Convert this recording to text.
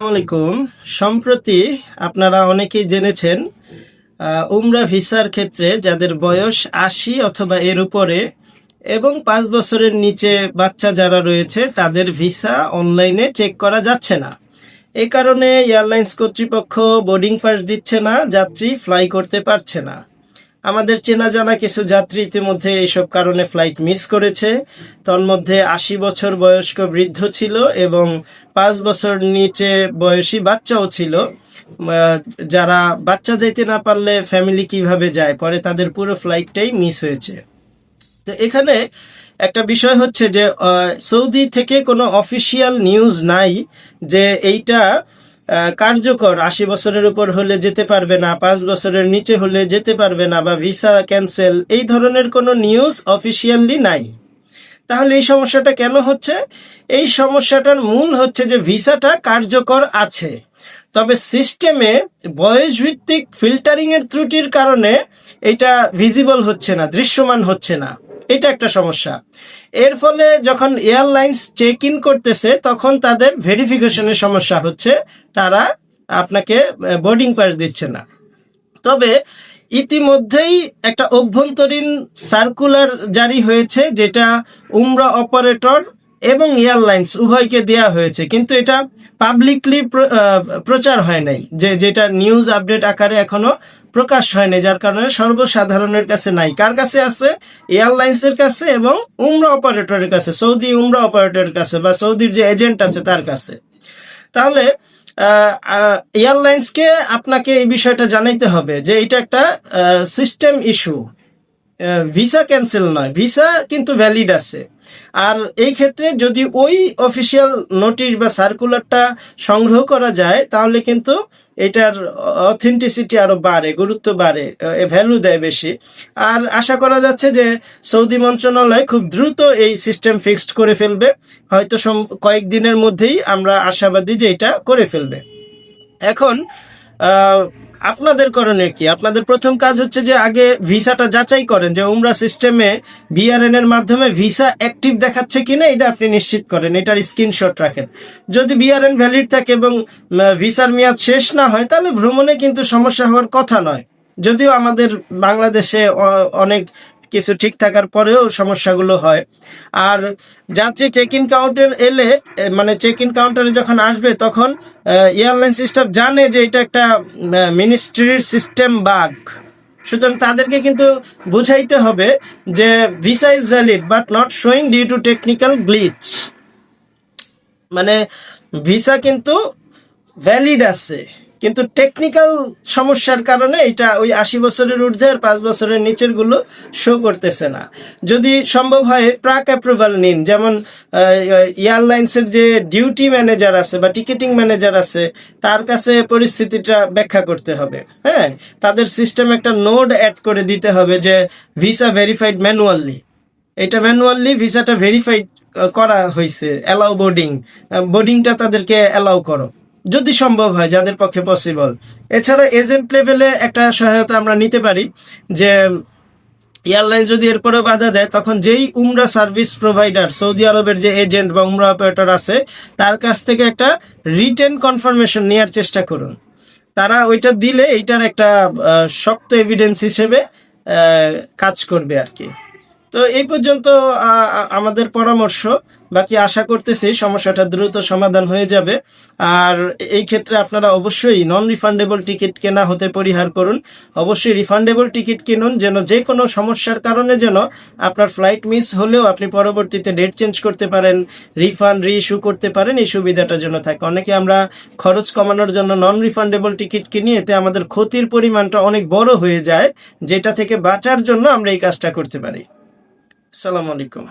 আসসালামাইকুম সম্প্রতি আপনারা অনেকেই জেনেছেন উমরা ভিসার ক্ষেত্রে যাদের বয়স আশি অথবা এর উপরে এবং পাঁচ বছরের নিচে বাচ্চা যারা রয়েছে, তাদের ভিসা অনলাইনে চেক করা যাচ্ছে না। এই কারণে এয়ারলাইন্স কর্তৃপক্ষ বোর্ডিং পাস দিচ্ছে না, যাত্রী ফ্লাই করতে পারছে না। আমাদের চেনা জানা কিছু যাত্রী ইতিমধ্যে এইসব কারণে ফ্লাইট মিস করেছে। তন্মধ্যে আশি বছর বয়স্ক বৃদ্ধ ছিল এবং পাঁচ বছর নিচে বয়সী বাচ্চাও ছিল। যারা বাচ্চা যেতে না পারলে ফ্যামিলি কীভাবে যায়? পরে তাদের পুরো ফ্লাইটটাই মিস হয়েছে। তো এখানে একটা বিষয় হচ্ছে যে সৌদি থেকে কোনো অফিসিয়াল নিউজ নাই যে এইটা কার্যকর। আশি বছরের উপর হলে যেতে পারবে না, পাঁচ বছরের নিচে হলে যেতে পারবে না বা ভিসা ক্যান্সেল, এই ধরনের কোনো নিউজ অফিসিয়ালি নাই। তাহলে এই সমস্যাটা কেন হচ্ছে? এই সমস্যাটার মূল হচ্ছে যে ভিসাটা কার্যকর আছে। তবে সিস্টেমে বয়স ভিত্তিক ফিল্টারিং এর ত্রুটির কারণে এটা ভিজিবল হচ্ছে না, দৃশ্যমান হচ্ছে না। এটা একটা সমস্যা। এর ফলে যখন এয়ারলাইন্স চেক ইন করতেছে, তখন তাদের ভেরিফিকেশনের সমস্যা হচ্ছে, তারা আপনাকে বোর্ডিং পাস দিচ্ছে না। তবে ইতিমধ্যেই একটা অভ্যন্তরীণ সার্কুলার জারি হয়েছে, যেটা উমরা অপারেটর এবং এয়ারলাইন্স উভয়কে দেয়া হয়েছে। কিন্তু এটা পাবলিকলি প্রচার হয় নাই, যে যেটা নিউজ আপডেট আকারে এখনও প্রকাশ হয় নাই, যার কারণে সর্বসাধারণের কাছে নাই। কার কাছে আছে? এয়ারলাইন্সের কাছে এবং উমরা অপারেটরের কাছে, সৌদি উমরা অপারেটরের কাছে বা সৌদির যে এজেন্ট আছে তার কাছে। তাহলে এয়ারলাইন্সকে আপনাকে এই বিষয়টা জানাইতে হবে যে এটা একটা সিস্টেম ইস্যু ভিসা ক্যান্সেল নয়, ভিসা কিন্তু ভ্যালিড আছে। আর এই ক্ষেত্রে যদি ওই অফিসিয়াল নোটিশ বা সার্কুলারটা সংগ্রহ করা যায়, তাহলে কিন্তু এটার অথেন্টিসিটি আরও বাড়ে, গুরুত্ব বাড়ে ভ্যালু দেয় বেশি। আর আশা করা যাচ্ছে যে সৌদি মন্ত্রণালয় খুব দ্রুত এই সিস্টেম ফিক্সড করে ফেলবে। হয়তো কয়েকদিনের মধ্যেই আমরা আশাবাদী যে এটা করে ফেলবে। এখন আপনাদের করণীয় কি? আপনাদের প্রথম কাজ হচ্ছে যে আগে ভিসাটা যাচাই করেন যে উমরা সিস্টেমে বিআরএন এর মাধ্যমে ভিসা অ্যাক্টিভ দেখাচ্ছে কিনা, এটা আপনি নিশ্চিত করেন, এটার স্ক্রিনশট রাখেন। যদি বিআরএন ভ্যালিড থাকে এবং ভিসার মেয়াদ শেষ না হয়, তাহলে ভ্রমণে কিন্তু সমস্যা হওয়ার কথা নয়। যদিও আমাদের বাংলাদেশে অনেক কিছু ঠিক থাকার পরেও সমস্যাগুলো হয়। আর যাত্রী চেক ইন কাউন্টার এলে মানে চেক ইন কাউন্টারে যখন আসবে, তখন এয়ারলাইন্স স্টাফ জানে যে এটা একটা মিনিস্ট্রির সিস্টেম বাগ সুতরাং তাদেরকে কিন্তু বুঝাইতে হবে যে visa is valid but not showing due to technical glitch মানে ভিসা কিন্তু ভ্যালিড আছে। কিন্তু টেকনিক্যাল সমস্যার কারণে এটা ওই আশি বছরের ঊর্ধ্বে আর পাঁচ বছরের নিচেরগুলো শো করতেছে না। যদি সম্ভব হয় প্রাক অ্যাপ্রুভাল নিন, যেমন এয়ারলাইন্স এর যে ডিউটি ম্যানেজার আছে বা টিকেটিং ম্যানেজার আছে, তার কাছে পরিস্থিতিটা ব্যাখ্যা করতে হবে। হ্যাঁ? তাদের সিস্টেম একটা নোড অ্যাড করে দিতে হবে যে ভিসা ভেরিফাইড ম্যানুয়ালি এটা ম্যানুয়ালি ভিসাটা ভেরিফাইড করা হয়েছে অ্যালাউ বোর্ডিং বোর্ডিংটা তাদেরকে অ্যালাউ করো। যদি সম্ভব হয়, যাদের পক্ষে পসিবল এছাড়া এজেন্ট লেভেলে একটা সহায়তা আমরা নিতে পারি, যে এয়ারলাইন যদি এরপরে বাধা দেয়, তখন যেই উমরা সার্ভিস প্রোভাইডার সৌদি আরবের যে এজেন্ট বা উমরা অপারেটর আছে, তার কাছ থেকে একটা রিটেন কনফার্মেশন নেওয়ার চেষ্টা করুন। তারা ওইটা দিলে এইটার একটা শক্ত এভিডেন্স হিসেবে কাজ করবে আর কি। তো এই পর্যন্ত আমাদের পরামর্শ। বাকি আশা করতেছি সমস্যাটা দ্রুত সমাধান হয়ে যাবে। আর এই ক্ষেত্রে আপনারা অবশ্যই নন রিফান্ডেবল টিকিট কেনা হতে পরিহার করুন। অবশ্যই রিফান্ডেবল টিকিট কিনুন, যেন যে কোনো সমস্যার কারণে যেন আপনার ফ্লাইট মিস হলেও আপনি পরবর্তীতে ডেট চেঞ্জ করতে পারেন রিফান্ড রি ইস্যু করতে পারেন, এই সুবিধাটা যেন থাকে। অনেকে আমরা খরচ কমানোর জন্য নন রিফান্ডেবল টিকিট কিনি, এতে আমাদের ক্ষতির পরিমাণটা অনেক বড় হয়ে যায়, যেটা থেকে বাঁচার জন্য আমরা এই কাজটা করতে পারি। আসসালামু আলাইকুম।